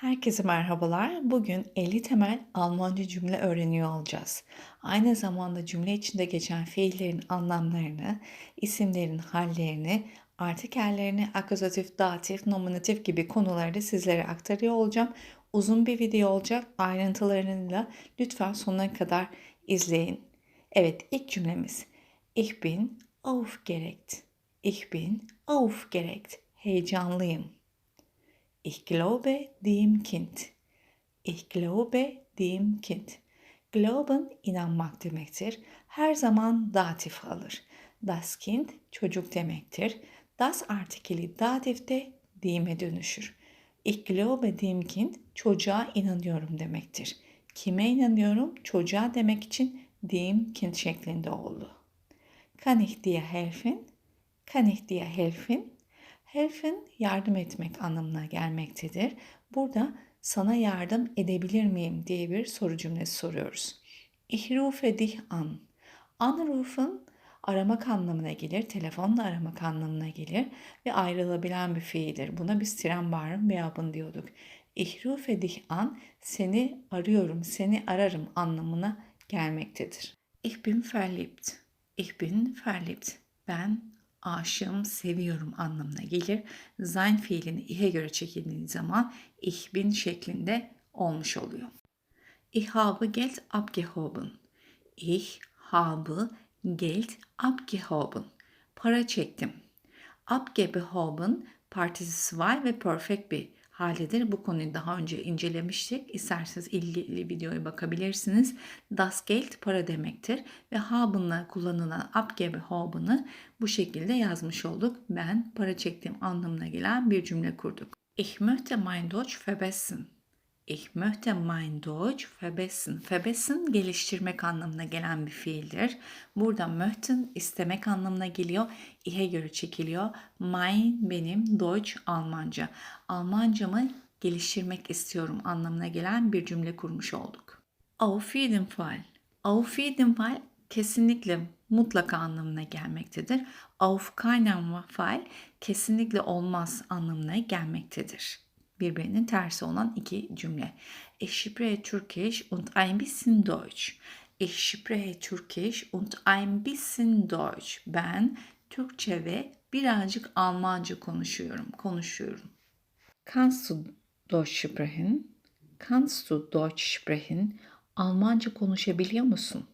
Herkese merhabalar. Bugün 50 temel Almanca cümle öğreniyor olacağız. Aynı zamanda cümle içinde geçen fiillerin anlamlarını, isimlerin hallerini, artikellerini, akuzatif, datif, nominatif gibi konuları da sizlere aktarıyor olacağım. Uzun bir video olacak. Ayrıntılarıyla lütfen sonuna kadar izleyin. Evet, ilk cümlemiz. Ich bin aufgeregt. Ich bin aufgeregt. Heyecanlıyım. Ich glaube dem Kind. Ich glaube dem Kind. Glauben inanmak demektir. Her zaman datif alır. Das Kind çocuk demektir. Das artikeli datifte dem'e dönüşür. Ich glaube dem Kind çocuğa inanıyorum demektir. Kime inanıyorum? Çocuğa demek için dem Kind şeklinde oldu. Kann ich dir helfen? Kann ich dir helfen? Helfen yardım etmek anlamına gelmektedir. Burada sana yardım edebilir miyim diye bir soru cümlesi soruyoruz. Ich rufe dich an. Anrufen aramak anlamına gelir, telefonla aramak anlamına gelir ve ayrılabilen bir fiildir. Buna biz tren bağırın beyabın diyorduk. Ich rufe dich an, seni arıyorum, seni ararım anlamına gelmektedir. Ich bin verliebt. Ich bin verliebt. Ben aşığım, seviyorum anlamına gelir. Sein fiilini ihe göre çekildiği zaman ich bin şeklinde olmuş oluyor. Ich habe Geld abgehoben. Ich habe Geld abgehoben. Para çektim. Abgehoben partisi var ve perfect bir halidir. Bu konuyu daha önce incelemiştik. İsterseniz ilgili videoya bakabilirsiniz. Das Geld para demektir ve haben'la kullanılan abgehoben'ı bu şekilde yazmış olduk. Ben para çektiğim anlamına gelen bir cümle kurduk. Ich möchte mein Deutsch verbessern. Ich möchte mein Deutsch verbessern. Verbessern geliştirmek anlamına gelen bir fiildir. Burada möchten istemek anlamına geliyor. İhe göre çekiliyor. Mein benim Deutsch Almanca. Almancamı geliştirmek istiyorum anlamına gelen bir cümle kurmuş olduk. Auf jeden Fall. Auf jeden Fall kesinlikle mutlaka anlamına gelmektedir. Auf keinen Fall kesinlikle olmaz anlamına gelmektedir birbirinin tersi olan iki cümle. Ich spreche Türkisch und ein bisschen Deutsch. Ich spreche Türkisch und ein bisschen Deutsch. Ben Türkçe ve birazcık Almanca konuşuyorum. Konuşuyorum. Kannst du Deutsch sprechen? Kannst du Deutsch sprechen? Almanca konuşabiliyor musun?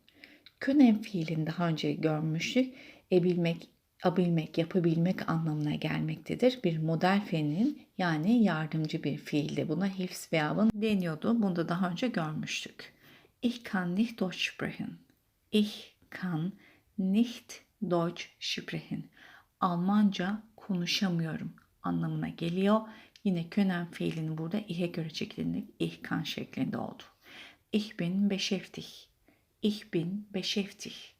Können fiilini daha önce görmüştük. Ebilmek, abilmek, yapabilmek anlamına gelmektedir. Bir model fiilinin yani yardımcı bir fiilde. Buna Hilfsverben deniyordu. Bunu da daha önce görmüştük. Ich kann nicht Deutsch sprechen. Ich kann nicht Deutsch sprechen. Almanca konuşamıyorum anlamına geliyor. Yine könen fiilinin burada ihe göre çekildiğinde ich kann şeklinde oldu. Ich bin beschäftigt. Ich bin beschäftigt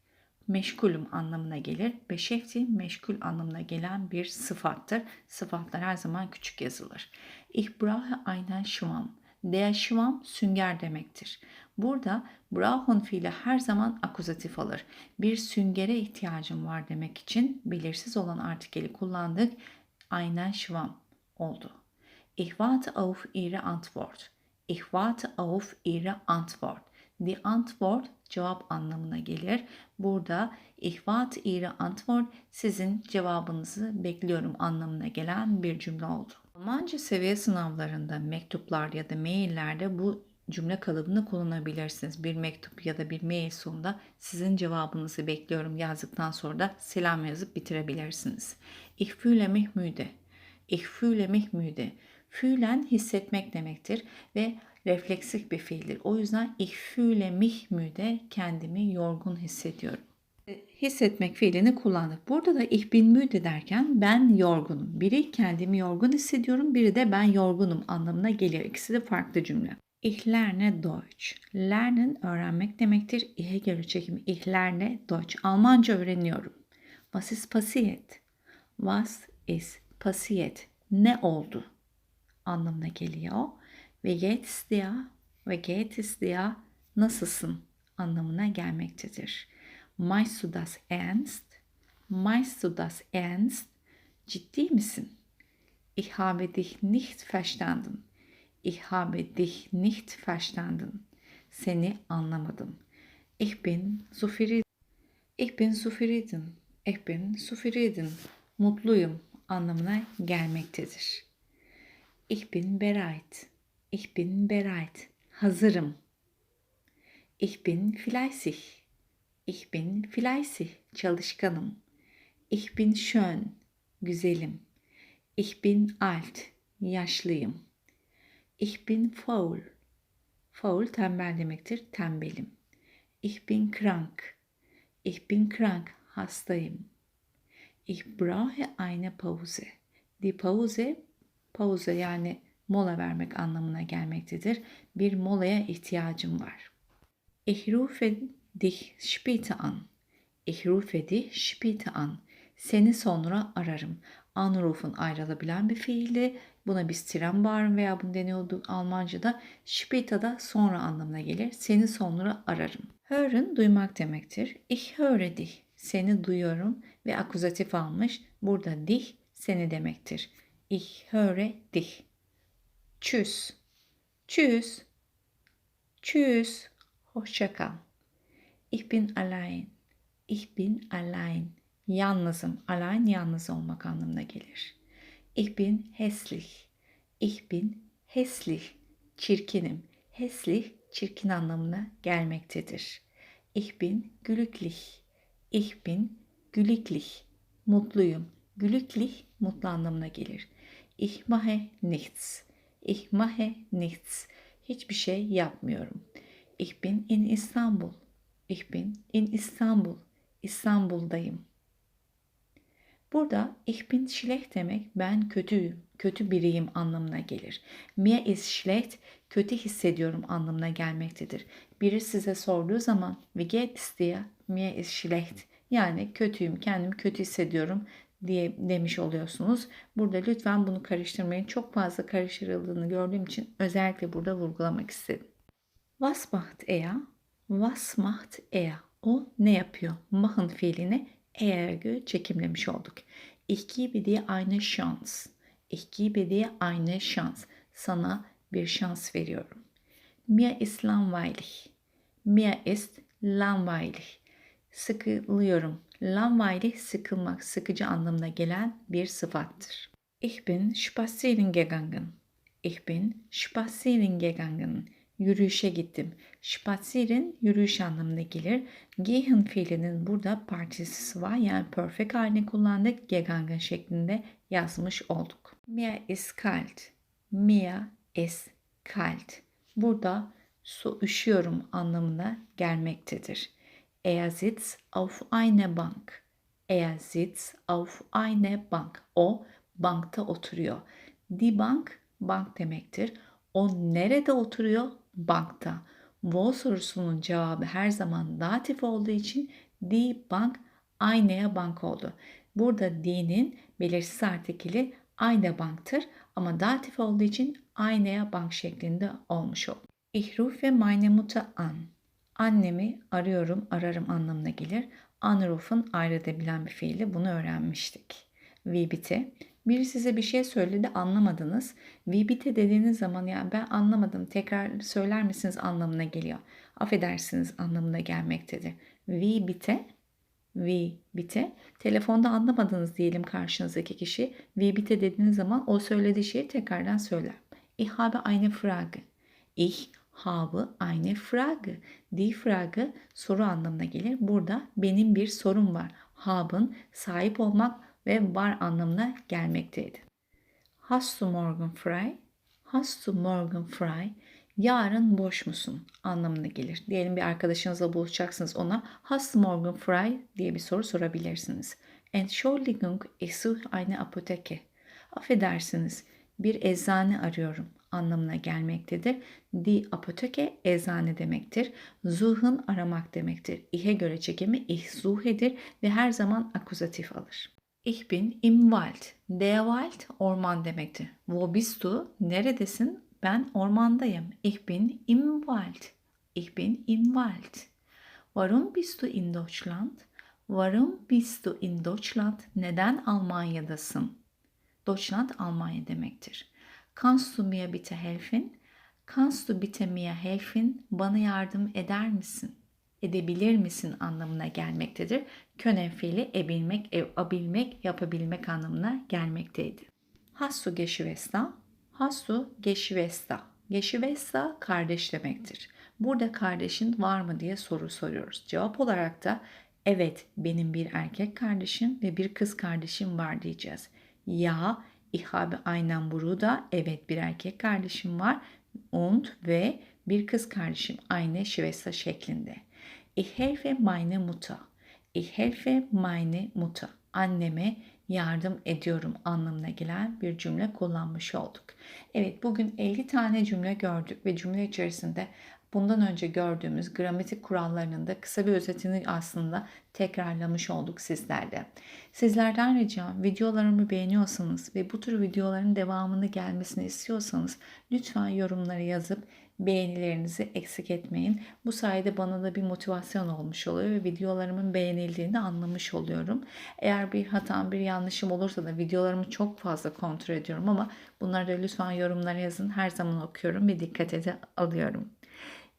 meşgulüm anlamına gelir. Beşefti meşgul anlamına gelen bir sıfattır. Sıfatlar her zaman küçük yazılır. Ich brauche einen Schwamm. Der Schwamm sünger demektir. Burada brauchen fiili her zaman akuzatif alır. Bir süngere ihtiyacım var demek için belirsiz olan artikeli kullandık. Einen Schwamm oldu. Ich warte auf Ihre Antwort. Ich warte auf Ihre Antwort. Die Antwort cevap anlamına gelir. Burada ich warte Ihre Antwort sizin cevabınızı bekliyorum anlamına gelen bir cümle oldu. Almanca seviye sınavlarında mektuplar ya da maillerde bu cümle kalıbını kullanabilirsiniz. Bir mektup ya da bir mail sonunda sizin cevabınızı bekliyorum yazdıktan sonra da selam yazıp bitirebilirsiniz. Ich fühle mich müde. Ich fühle mich müde. Fühlen hissetmek demektir ve refleksif bir fiildir. O yüzden ich fühle mich müde kendimi yorgun hissediyorum. Hissetmek fiilini kullandık. Burada da ich müde derken ben yorgunum. Biri kendimi yorgun hissediyorum, biri de ben yorgunum anlamına geliyor. İkisi de farklı cümle. Ich lerne Deutsch. Lernen öğrenmek demektir. İhe göre çekimi. Ich lerne Deutsch. Almanca öğreniyorum. Was ist passiert? Was ist passiert? Ne oldu? Anlamına geliyor. Ve geht's dir ve geht's dir nasılsın anlamına gelmektedir. Meinst du das ernst? Meinst du das ernst? Ciddi misin? Ich habe dich nicht verstanden. Ich habe dich nicht verstanden. Seni anlamadım. Ich bin zufrieden. Ich bin zufrieden. Ich bin zufrieden. Mutluyum anlamına gelmektedir. Ich bin bereit. Ich bin bereit. Hazırım. Ich bin fleißig. Ich bin fleißig. Çalışkanım. Ich bin schön. Güzelim. Ich bin alt. Yaşlıyım. Ich bin faul. Faul tembel demektir. Tembelim. Ich bin krank. Ich bin krank. Hastayım. Ich brauche eine Pause. Die Pause, pause yani mola vermek anlamına gelmektedir. Bir molaya ihtiyacım var. Ich rufe dich später an. Ich rufe dich später an. Seni sonra ararım. Anruf'un ayrılabilen bir fiili. Buna biz bağırım veya bunu deniyordu Almanca'da. Später da sonra anlamına gelir. Seni sonra ararım. Hören duymak demektir. Ich höre dich. Seni duyuyorum ve akuzatif almış. Burada dich seni demektir. Ich höre dich. Tschüss. Tschüss. Tschüss. Hoşça kal. Ich bin allein. Ich bin allein. Yalnızım. Allein yalnız olmak anlamına gelir. Ich bin hässlich. Ich bin hässlich. Çirkinim. Hässlich çirkin anlamına gelmektedir. Ich bin glücklich. Ich bin glücklich. Mutluyum. Glücklich mutlu anlamına gelir. Ich mache nichts. Ich mache nichts. Hiçbir şey yapmıyorum. Ich bin in İstanbul. Ich bin in İstanbul. İstanbul'dayım. Burada ich bin schlecht demek ben kötüyüm, kötü biriyim anlamına gelir. Mir ist schlecht, kötü hissediyorum anlamına gelmektedir. Biri size sorduğu zaman wie geht's dir? Mir ist schlecht. Yani kötüyüm, kendimi kötü hissediyorum diye demiş oluyorsunuz. Burada lütfen bunu karıştırmayın. Çok fazla karıştırıldığını gördüğüm için özellikle burada vurgulamak istedim. Was macht er? Was macht er? O ne yapıyor? Machen fiilini göre çekimlemiş olduk. Ich gebe dir eine Chance. Ich gebe dir eine Chance. Sana bir şans veriyorum. Mir ist langweilig. Mir ist langweilig. Sıkılıyorum. Langweilig sıkılmak, sıkıcı anlamına gelen bir sıfattır. Ich bin spazieren gegangen. Ich bin spazieren gegangen. Yürüyüşe gittim. Spazieren yürüyüş anlamına gelir. Gehen fiilinin burada parçası var. Yani perfect halini kullandık. Gegangen şeklinde yazmış olduk. Mir ist kalt. Mir ist kalt. Burada su üşüyorum anlamına gelmektedir. Er sitzt auf eine Bank. Er sitzt auf eine Bank. O bankta oturuyor. Die Bank bank demektir. O nerede oturuyor? Bankta. Wo sorusunun cevabı her zaman datif olduğu için die Bank aynaya bank oldu. Burada die'nin belirsiz artikeli aynı banktır ama datif olduğu için aynaya bank şeklinde olmuş oldu. Ich rufe meine Mutter an. Annemi arıyorum, ararım anlamına gelir. Anruf'un ayrılabilen bir fiili bunu öğrenmiştik. Wie bitte? Biri size bir şey söyledi anlamadınız. Bitte dediğiniz zaman ya ben anlamadım tekrar söyler misiniz anlamına geliyor. Affedersiniz anlamına gelmektedir. Wie bitte? Telefonda anlamadınız diyelim karşınızdaki kişi. Bitte dediğiniz zaman o söylediği şeyi tekrardan söyler. Ich habe eine Frage. Ich habe eine Frage. Die Frage soru anlamına gelir. Burada benim bir sorum var. Haben sahip olmak ve var anlamına gelmekteydi. Hast du morgen frei? Hast du morgen frei? Yarın boş musun anlamına gelir. Diyelim bir arkadaşınızla buluşacaksınız ona Hast du morgen frei diye bir soru sorabilirsiniz. Entschuldigung, ich suche eine Apotheke. Affedersiniz, bir eczane arıyorum anlamına gelmektedir. Die Apotheke eczane demektir. Suchen aramak demektir. İhe göre çekimi ich suche'dir ve her zaman akuzatif alır. Ich bin im Wald. Der Wald orman demektir. Wo bist du? Neredesin? Ben ormandayım. Ich bin im Wald. Ich bin im Wald. Warum bist du in Deutschland? Warum bist du in Deutschland? Neden Almanya'dasın? Deutschland Almanya demektir. Kannst du mir bitte helfen? Kannst du bitte? Bana yardım eder misin? Edebilir misin anlamına gelmektedir. Können fiili ebilmek, ev, abilmek, yapabilmek anlamına gelmekteydi. Geschwister? Hast du Geschwister? Geschwister kardeş demektir. Burada kardeşin var mı diye soru soruyoruz. Cevap olarak da evet benim bir erkek kardeşim ve bir kız kardeşim var diyeceğiz. Ya ich habe einen Bruder. Evet bir erkek kardeşim var. Und ve bir kız kardeşim aynı Schwester şeklinde. Ich helfe meine Mutter. Ich helfe meine Mutter. Anneme yardım ediyorum anlamına gelen bir cümle kullanmış olduk. Evet bugün 50 tane cümle gördük ve cümle içerisinde bundan önce gördüğümüz gramatik kurallarının da kısa bir özetini aslında tekrarlamış olduk sizlerle. Sizlerden ricam videolarımı beğeniyorsanız ve bu tür videoların devamını gelmesini istiyorsanız lütfen yorumlara yazıp beğenilerinizi eksik etmeyin. Bu sayede bana da bir motivasyon olmuş oluyor ve videolarımın beğenildiğini anlamış oluyorum. Eğer bir hatam, bir yanlışım olursa da videolarımı çok fazla kontrol ediyorum ama bunları da lütfen yorumlara yazın. Her zaman okuyorum ve dikkate de alıyorum.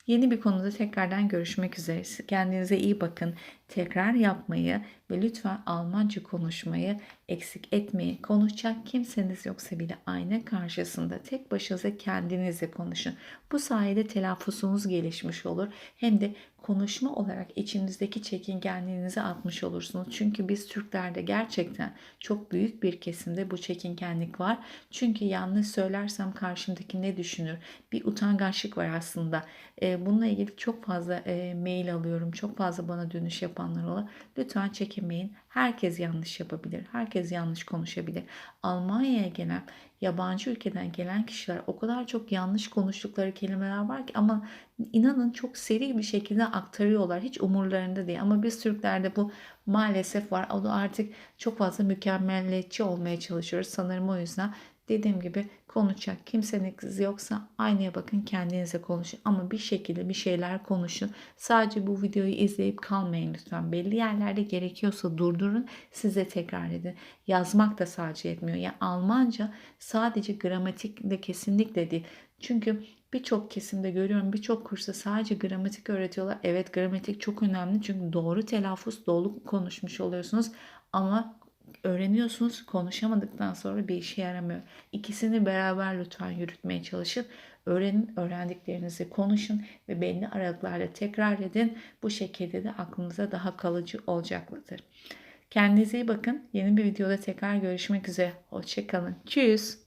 Yeni bir konuda tekrardan görüşmek üzere. Kendinize iyi bakın. Tekrar yapmayı ve lütfen Almanca konuşmayı eksik etmeyin. Konuşacak kimseniz yoksa bile ayna karşısında tek başınıza kendinizle konuşun. Bu sayede telaffuzunuz gelişmiş olur. Hem de konuşma olarak içinizdeki çekingenliğinizi atmış olursunuz. Çünkü biz Türklerde gerçekten çok büyük bir kesimde bu çekingenlik var. Çünkü yanlış söylersem karşımdaki ne düşünür? Bir utangaçlık var aslında. Bununla ilgili çok fazla mail alıyorum. Çok fazla bana dönüş yapanlar olur. Lütfen çekinmeyin. Herkes yanlış yapabilir. Herkes yanlış konuşabilir. Almanya'ya gelen, yabancı ülkeden gelen kişiler o kadar çok yanlış konuştukları kelimeler var ki ama inanın çok seri bir şekilde aktarıyorlar. Hiç umurlarında değil. Ama biz Türklerde bu maalesef var. O da artık çok fazla mükemmelliyetçi olmaya çalışıyoruz. Sanırım o yüzden Dediğim gibi konuşacak kimseniz yoksa aynaya bakın kendinize konuşun. Ama bir şekilde bir şeyler konuşun. Sadece bu videoyu izleyip kalmayın lütfen. Belli yerlerde gerekiyorsa durdurun. Size tekrar edin. Yazmak da sadece yetmiyor. Yani Almanca sadece gramatik de kesinlikle değil. Çünkü birçok kesimde görüyorum birçok kursta sadece gramatik öğretiyorlar. Evet gramatik çok önemli çünkü doğru telaffuz, doğru konuşmuş oluyorsunuz. Ama öğreniyorsunuz. Konuşamadıktan sonra bir işe yaramıyor. İkisini beraber lütfen yürütmeye çalışın. Öğrenin, öğrendiklerinizi konuşun ve belli aralıklarla tekrar edin. Bu şekilde de aklınıza daha kalıcı olacaktır. Kendinize iyi bakın. Yeni bir videoda tekrar görüşmek üzere. Hoşçakalın. Tschüss.